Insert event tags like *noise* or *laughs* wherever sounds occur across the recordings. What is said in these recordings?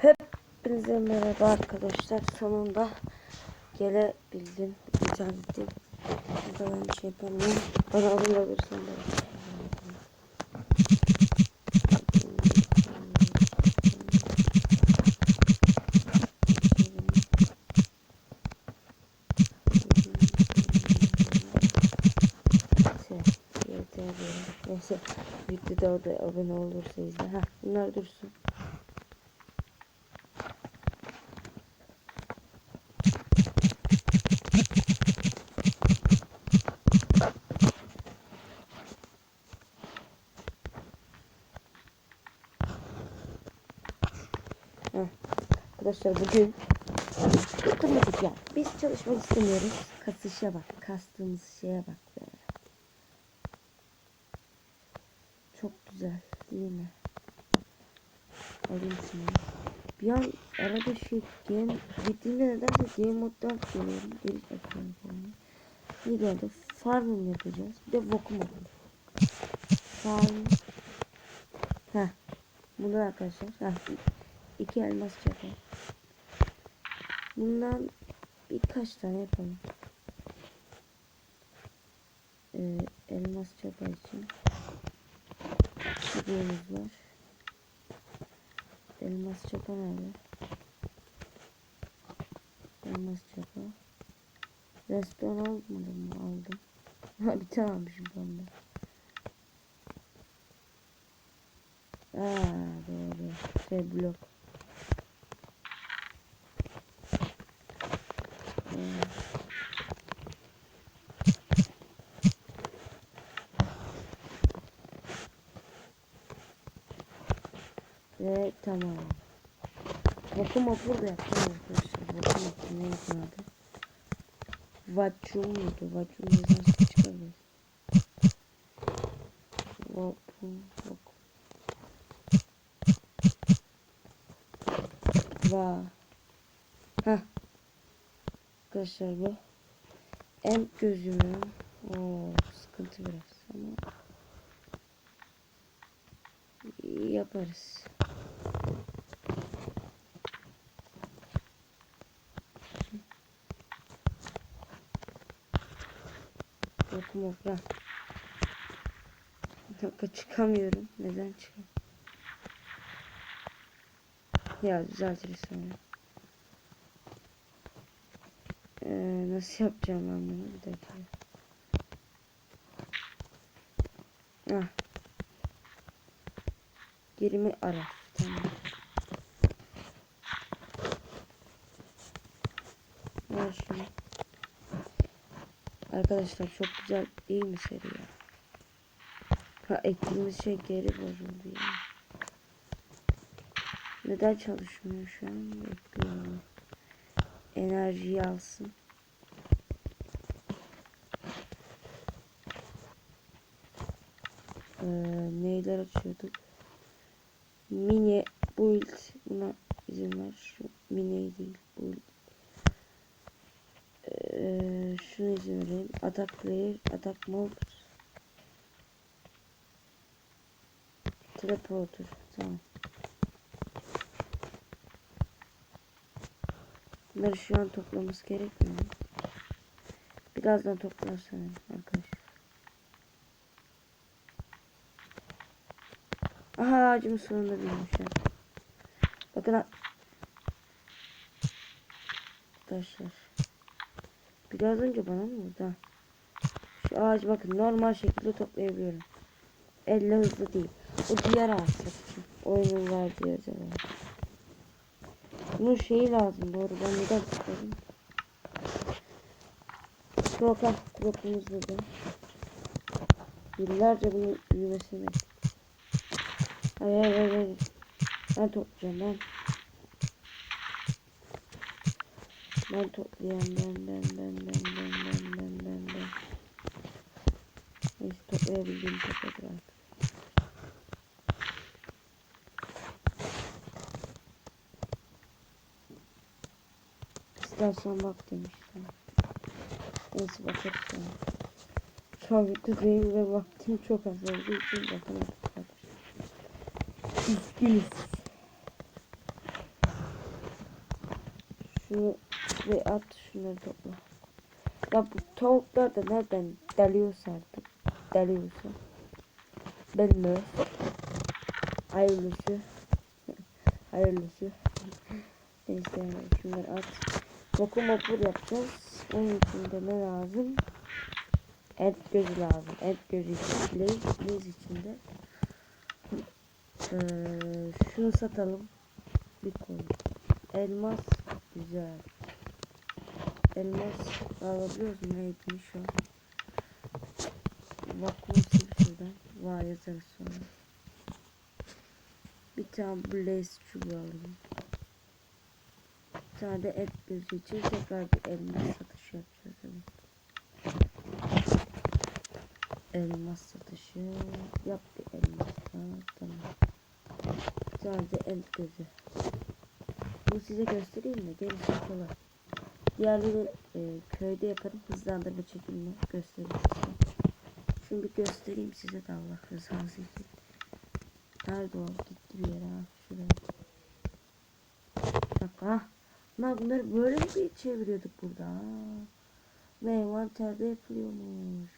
Hepinize merhaba arkadaşlar. Sonunda gelebildim. İnternetim. Burada ben bir şey yapamıyorum. Bana ya. Neyse, videoda da abone olursa izle. Ha, bunlar dursun. Arkadaşlar bugün oturmadık ya. Biz çalışmak istemiyoruz. Kasışa bak. Kastığımız şeye bak be. Çok güzel değil mi? Alayım şunu. Bir an arada şey game gittiğimde nedense game moddan geliyorum. Geri açıyorum falan. Bir geldi. Farming yapacağız. Bir de vakum yapacağız. Farm. Heh. Bunu arkadaşlar. Heh. İki elmas çapa. Bundan birkaç tane yapalım. Ee, elmas çapa için. Çubuğumuz var. Elmas çapa nerede? Elmas çapa. Restoran almadım mı? Aldım. *laughs* Bir tane almışım ben de. Aa doğru. Şey blok. Botu mapur da yaptım arkadaşlar. Botu mapur ne yapın adı? Vacu muydu? Vacu yazarsa çıkardım. Vacu yok. Va. Hah. Arkadaşlar bu. En gözümün. Oo, sıkıntı biraz ama yaparız. Yokum okra. Bir dakika çıkamıyorum. Neden çıkam? Ya düzeltiriz sonra. Ee, nasıl yapacağım ben bunu? Bir dakika. Ah. Yerimi ara. Tamam. Ver. Arkadaşlar çok güzel değil mi seri ya? Ha ektiğimiz şey geri bozuldu ya. Neden çalışmıyor şu an? Bekliyorum. Enerjiyi alsın. Ee, neyler açıyorduk? Mini build buna izin ver. Şu mini değil build. Ee, şunu izin vereyim. Attack player, attack mode. Teleporter. Tamam. Bunları şu an toplamamız gerekmiyor. Birazdan toplarsan arkadaşlar. Aha ağacımın sonunda büyümüşler. Bakın arkadaşlar. Biraz önce bana mı vurdu? Şu ağacı bakın normal şekilde toplayabiliyorum. Elle hızlı değil. O diğer ağaç. Oyunun verdiği ağaç. Bunun şeyi lazım doğru. Ben neden tutarım? Kroka. Krokumuz dedi. Yıllarca bunun büyümesini hayır hayır. hayır. Ben toplayacağım ben. Ben toplayayım ben ben ben ben ben ben ben ben ben. Neyse toplayabildiğim topladır artık. İstersen bak demişler. Neyse bakarız sonra. Şu an videodayım ve vaktim çok az olduğu için bakamadık arkadaşlar. Üzgünüz. Şunu ve at şunları topla. Ya bu tavuklar da nereden deliyorsa artık. Deliyorsa. Bilmiyorum. Hayırlısı. Hayırlısı. Neyse şunları at. Vakum vapur yapacağız. Onun için de ne lazım? Et gözü lazım. Et gözü için. Blaze içinde. Ee, şunu satalım. Bir koy. Elmas güzel. Elmas alabiliyoruz mu? Neydi şu an? Vakum sil şuradan. Var yazarız sonra. Bir tane blaze çubuğu alayım. Bir tane de et gözü için tekrar bir elmas satışı yapacağız. Evet. Elmas satışı. Yap bir elmas. Tamam. Tane de et gözü. Bu size göstereyim mi? Gerisi kolay. Diğerleri e, köyde yaparım. Hızlandırma çekimle göstereyim size. Şunu bir göstereyim size de Allah rızası için. Nerede o? Gitti bir yere. Şuraya. Bir dakika ha. Lan bunları böyle mi çeviriyorduk burada? Ha. Ve envanterde yapılıyormuş.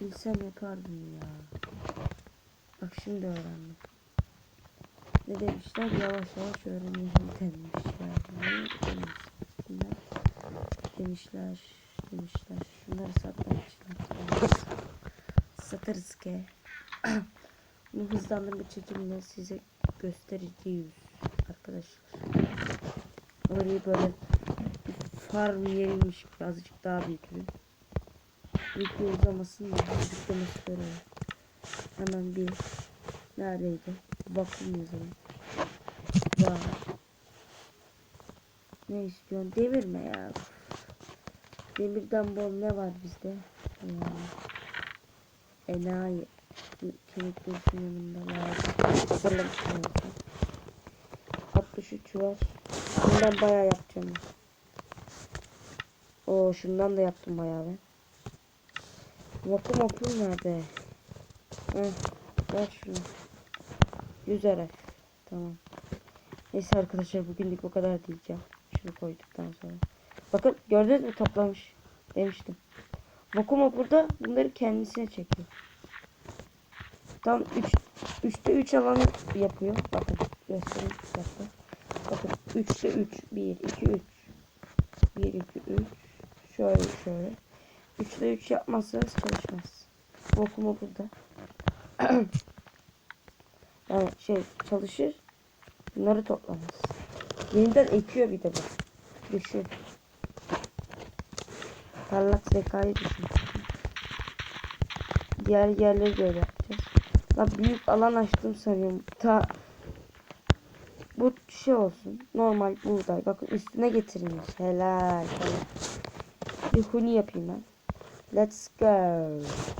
Bilsem yapardım ya. Bak şimdi öğrendim. Ne demişler? Yavaş yavaş öğrenelim demişler. Ne demişler? Demişler. Demişler. Şunları satmamışlar. Satarız ki. *clears throat* Bunu hızlandırma çekimle size göstereceğiz arkadaşlar. Orayı böyle farm yeriymiş gibi azıcık daha büyütürüm. Video uzamasın da yüklemesi böyle. Hemen bir neredeydi? Vakum yazalım. Var. Ne istiyorsun? Devirme ya. Demirden bol ne var bizde? Yani. Enayi. Kemik dursun yanında lazım. Hazırlamışım zaten. 63 var. Bundan bayağı yapacağım. O şundan da yaptım bayağı ben. Vakum vakum nerede? Heh, ver şunu. 100 araç. Tamam. Neyse arkadaşlar bugünlük bu kadar diyeceğim. Şunu koyduktan sonra. Bakın gördünüz mü toplamış. Demiştim. Vakuma burada bunları kendisine çekiyor. Tam 3 3'te 3 alanı yapıyor. Bakın göstereyim dakika. Bakın 3'te 3 1 2 3 1 2 3 şöyle şöyle. 3'te 3 yapmazsanız çalışmaz. Vakuma burada. *clears throat* yani şey çalışır. Bunları toplamaz. Yeniden ekiyor bir de bu. Düşün. Parlak zekayı düşün. Diğer yerleri de öyle yapacağız. Lan büyük alan açtım sanıyorum. Ta bu şey olsun. Normal buğday. Bakın üstüne getirilmiş. Helal. helal. Bir huni yapayım ben. Let's go.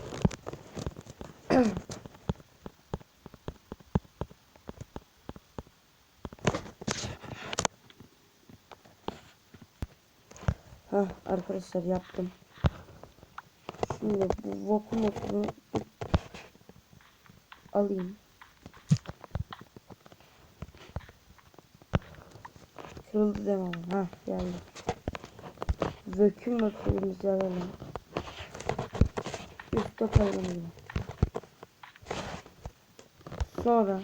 Hah arkadaşlar yaptım. Şimdi bu vakum okunu alayım. Kırıldı demem. Ha geldi. Vöküm vakumumuzu alalım. Üste koyalım yine. Sonra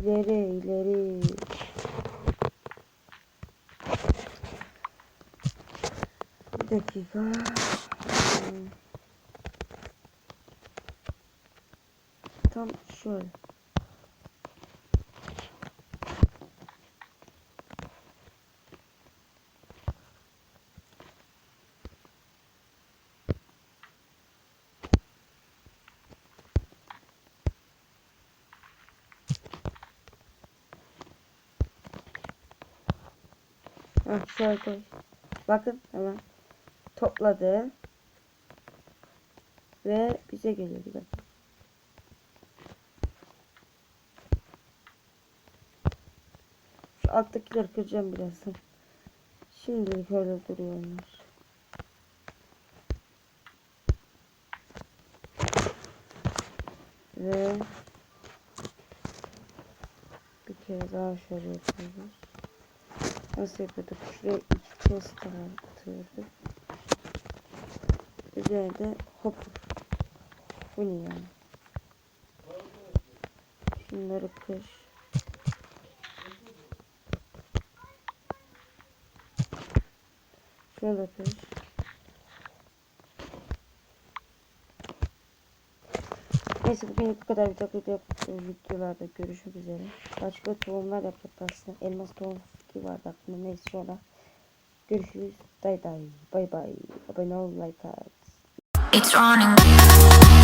ileri ileri dakika. Hmm. Tam şöyle. Heh, şöyle koy. Bakın hemen topladı. Ve bize geliyor bir. Şu alttakileri kıracağım birazdan. Şimdilik öyle duruyor onlar. Ve bir kere daha şöyle yapıyoruz. Nasıl yapıyorduk? Şuraya iki chest atıyorduk. Üzerine de hop. Bu ne yani? Şunları kır. Şunu da kır. Neyse bugün bu kadar video video videolarda görüşmek üzere. Başka tohumlar yaptık aslında. Elmas tohum fikri vardı aklımda. Neyse sonra görüşürüz. Day day. Bye bye. Abone ol like at. It's running.